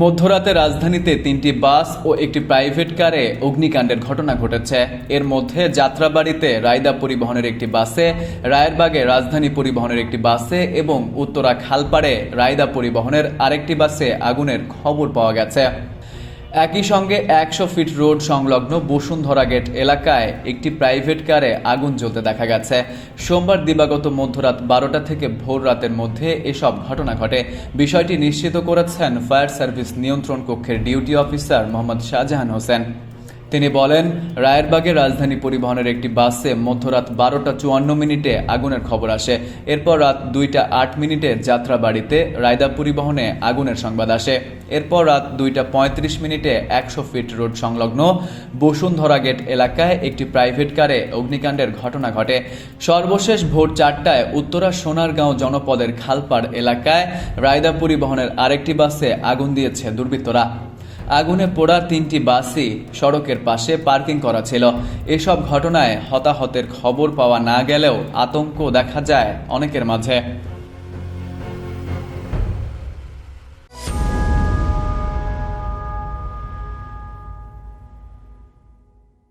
মধ্যরাতে রাজধানীতে তিনটি বাস ও একটি প্রাইভেট কারে অগ্নিকাণ্ডের ঘটনা ঘটেছে। এর মধ্যে যাত্রাবাড়িতে রায়দা পরিবহনের একটি বাসে, রায়েরবাগে রাজধানী পরিবহনের একটি বাসে এবং উত্তরা খালপাড়ে রায়দা পরিবহনের আরেকটি বাসে আগুনের খবর পাওয়া গেছে। একই সঙ্গে একশো ফিট রোড সংলগ্ন বসুন্ধরা গেট এলাকায় একটি প্রাইভেট কারে আগুন জ্বলতে দেখা গেছে। সোমবার দিবাগত মধ্যরাত বারোটা থেকে ভোর রাতের মধ্যে এসব ঘটনা ঘটে। বিষয়টি নিশ্চিত করেছেন ফায়ার সার্ভিস নিয়ন্ত্রণ কক্ষের ডিউটি অফিসার মোহাম্মদ শাহজাহান হোসেন। তিনি বলেন রায়েরবাগে রাজধানী পরিবহনের একটি বাসে মধ্যরাত বারোটা চুয়ান্ন মিনিটে আগুনের খবর আসে। এরপর রাত দুইটা আট মিনিটে যাত্রাবাড়িতে রায়দা পরিবহনে আগুনের সংবাদ আসে। এরপর রাত দুইটা পঁয়ত্রিশ মিনিটে একশো ফিট রোড সংলগ্ন বসুন্ধরা গেট এলাকায় একটি প্রাইভেট কারে অগ্নিকাণ্ডের ঘটনা ঘটে। সর্বশেষ ভোর চারটায় উত্তরা সোনারগাঁও জনপদের খালপাড় এলাকায় রায়দা পরিবহনের আরেকটি বাসে আগুন দিয়েছে দুর্বৃত্তরা। আগুনে পোড়া তিনটি বাসই সড়কের পাশে পার্কিং করা ছিল। এসব ঘটনায় হতাহতের খবর পাওয়া না গেলেও আতঙ্ক দেখা যায় অনেকের মাঝে।